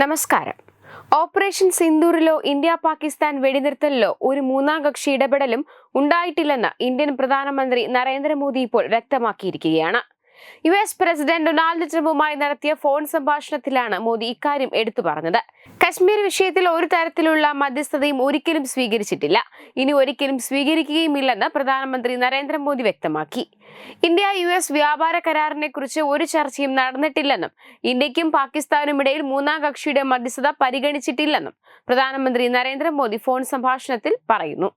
നമസ്കാരം. ഓപ്പറേഷൻ സിന്ദൂറിലോ ഇന്ത്യ പാകിസ്ഥാൻ വെടിനിർത്തലിലോ ഒരു മൂന്നാം കക്ഷി ഇടപെടലും ഉണ്ടായിട്ടില്ലെന്ന് ഇന്ത്യൻ പ്രധാനമന്ത്രി നരേന്ദ്രമോദി ഇപ്പോൾ വ്യക്തമാക്കിയിരിക്കുകയാണ്. യു എസ് പ്രസിഡന്റ് ഡൊണാൾഡ് ട്രംപുമായി നടത്തിയ ഫോൺ സംഭാഷണത്തിലാണ് മോദി ഇക്കാര്യം എടുത്തു പറഞ്ഞത്. കശ്മീർ വിഷയത്തിൽ ഒരു തരത്തിലുള്ള മധ്യസ്ഥതയും ഒരിക്കലും സ്വീകരിച്ചിട്ടില്ല. ഇനി ഒരിക്കലും സ്വീകരിക്കുകയുമില്ലെന്ന് പ്രധാനമന്ത്രി നരേന്ദ്രമോദി വ്യക്തമാക്കി. ഇന്ത്യ യു എസ് വ്യാപാര കരാറിനെ കുറിച്ച് ഒരു ചർച്ചയും നടന്നിട്ടില്ലെന്നും ഇന്ത്യക്കും പാകിസ്ഥാനും ഇടയിൽ മൂന്നാം കക്ഷിയുടെ മധ്യസ്ഥത പരിഗണിച്ചിട്ടില്ലെന്നും പ്രധാനമന്ത്രി നരേന്ദ്രമോദി ഫോൺ സംഭാഷണത്തിൽ പറയുന്നു.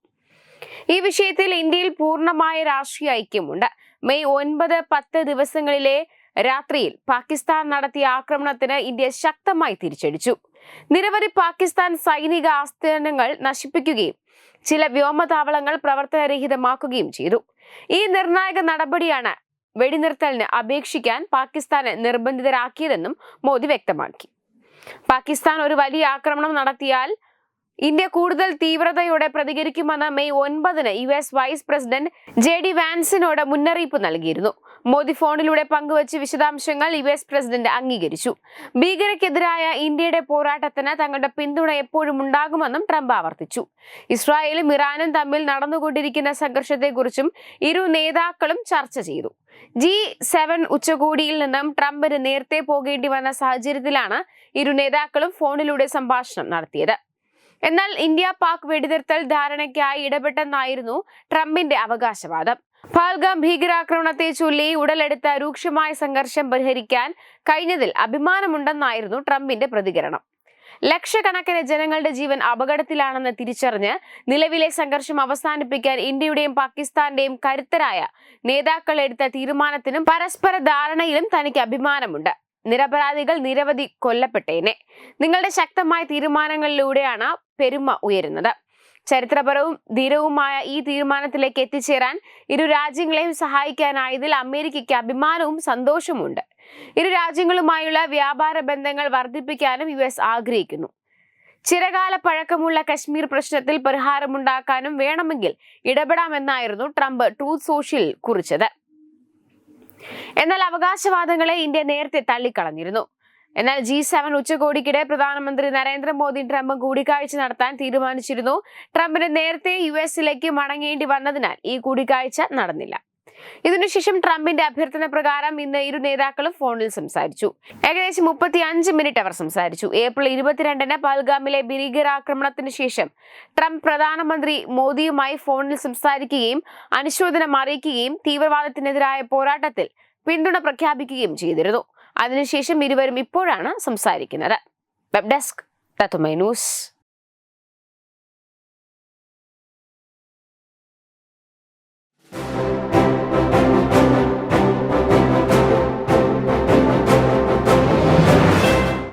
ഈ വിഷയത്തിൽ ഇന്ത്യയിൽ പൂർണമായ രാഷ്ട്രീയ ഐക്യമുണ്ട്. മെയ് ഒൻപത് പത്ത് ദിവസങ്ങളിലെ രാത്രിയിൽ പാകിസ്ഥാൻ നടത്തിയ ആക്രമണത്തിന് ഇന്ത്യ ശക്തമായി തിരിച്ചടിച്ചു. നിരവധി പാകിസ്ഥാൻ സൈനിക ആസ്ഥാനങ്ങൾ നശിപ്പിക്കുകയും ചില വ്യോമതാവളങ്ങൾ പ്രവർത്തനരഹിതമാക്കുകയും ചെയ്തു. ഈ നിർണായക നടപടിയാണ് വെടിനിർത്തലിന് അപേക്ഷിക്കാൻ പാകിസ്ഥാനെ നിർബന്ധിതരാക്കിയതെന്നും മോദി വ്യക്തമാക്കി. പാകിസ്ഥാൻ ഒരു വലിയ ആക്രമണം നടത്തിയാൽ ഇന്ത്യ കൂടുതൽ തീവ്രതയോടെ പ്രതികരിക്കുമെന്ന് മെയ് ഒൻപതിന് U S vice president J D വാൻസിനോട് മുന്നറിയിപ്പ് നൽകിയിരുന്നു. മോദി ഫോണിലൂടെ പങ്കുവച്ച് വിശദാംശങ്ങൾ യു എസ് പ്രസിഡന്റ് അംഗീകരിച്ചു. ഭീകരക്കെതിരായ ഇന്ത്യയുടെ പോരാട്ടത്തിന് തങ്ങളുടെ പിന്തുണ എപ്പോഴും ഉണ്ടാകുമെന്നും ട്രംപ് ആവർത്തിച്ചു. ഇസ്രായേലും ഇറാനും തമ്മിൽ നടന്നുകൊണ്ടിരിക്കുന്ന സംഘർഷത്തെക്കുറിച്ചും ഇരു നേതാക്കളും ചർച്ച ചെയ്തു. ജി സെവൻ ഉച്ചകോടിയിൽ നിന്നും ട്രംപിന് നേരത്തെ പോകേണ്ടി വന്ന സാഹചര്യത്തിലാണ് ഇരു നേതാക്കളും ഫോണിലൂടെ സംഭാഷണം നടത്തിയത്. എന്നാൽ ഇന്ത്യ പാക് വെടിനിർത്തൽ ധാരണയ്ക്കായി ഇടപെട്ടെന്നായിരുന്നു ട്രംപിന്റെ അവകാശവാദം. പാൽഗാം ഭീകരാക്രമണത്തെ ചൊല്ലി ഉടലെടുത്ത രൂക്ഷമായ സംഘർഷം പരിഹരിക്കാൻ കഴിഞ്ഞതിൽ അഭിമാനമുണ്ടെന്നായിരുന്നു ട്രംപിന്റെ പ്രതികരണം. ലക്ഷക്കണക്കിന് ജനങ്ങളുടെ ജീവൻ അപകടത്തിലാണെന്ന് തിരിച്ചറിഞ്ഞ് നിലവിലെ സംഘർഷം അവസാനിപ്പിക്കാൻ ഇന്ത്യയുടെയും പാകിസ്ഥാന്റെയും കരുത്തരായ നേതാക്കൾ എടുത്ത തീരുമാനത്തിനും പരസ്പര ധാരണയിലും തനിക്ക് അഭിമാനമുണ്ട്. നിരപരാധികൾ നിരവധി കൊല്ലപ്പെട്ടേനെ. നിങ്ങളുടെ ശക്തമായ തീരുമാനങ്ങളിലൂടെയാണ് പെരുമ ഉയരുന്നത്. ചരിത്രപരവും ധീരവുമായ ഈ തീരുമാനത്തിലേക്ക് എത്തിച്ചേരാൻ ഇരു രാജ്യങ്ങളെയും സഹായിക്കാനായതിൽ അമേരിക്കയ്ക്ക് അഭിമാനവും സന്തോഷമുണ്ട് ഇരു രാജ്യങ്ങളുമായുള്ള വ്യാപാര ബന്ധങ്ങൾ വർദ്ധിപ്പിക്കാനും യു എസ് ആഗ്രഹിക്കുന്നു. ചിരകാല പഴക്കമുള്ള കശ്മീർ പ്രശ്നത്തിൽ പരിഹാരമുണ്ടാക്കാനും വേണമെങ്കിൽ ഇടപെടാമെന്നായിരുന്നു ട്രംപ് ട്രൂത്ത് സോഷ്യൽ കുറിച്ചത്. എന്നാൽ അവകാശവാദങ്ങളെ ഇന്ത്യ നേരത്തെ തള്ളിക്കളഞ്ഞിരുന്നു. എന്നാൽ ജി സെവൻ ഉച്ചകോടിക്കിടെ പ്രധാനമന്ത്രി നരേന്ദ്രമോദി ട്രംപും കൂടിക്കാഴ്ച നടത്താൻ തീരുമാനിച്ചിരുന്നു. ട്രംപിന് നേരത്തെ യു എസിലേക്ക് മടങ്ങേണ്ടി വന്നതിനാൽ ഈ കൂടിക്കാഴ്ച നടന്നില്ല. ഇതിനുശേഷം ട്രംപിന്റെ അഭ്യർത്ഥന പ്രകാരം ഇന്ന് ഇരു നേതാക്കളും ഫോണിൽ സംസാരിച്ചു. ഏകദേശം മുപ്പത്തി അഞ്ച് മിനിറ്റ് അവർ സംസാരിച്ചു. ഏപ്രിൽ ഇരുപത്തിരണ്ടിന് പൽഗാമിലെ ഭീകരാക്രമണത്തിന് ശേഷം ട്രംപ് പ്രധാനമന്ത്രി മോദിയുമായി ഫോണിൽ സംസാരിക്കുകയും അനുശോചനം അറിയിക്കുകയും തീവ്രവാദത്തിനെതിരായ പോരാട്ടത്തിൽ പിന്തുണ പ്രഖ്യാപിക്കുകയും ചെയ്തിരുന്നു. അതിനുശേഷം ഇരുവരും ഇപ്പോഴാണ് സംസാരിക്കുന്നത്. വെബ് ഡെസ്ക് തത്തുമൈ ന്യൂസ്.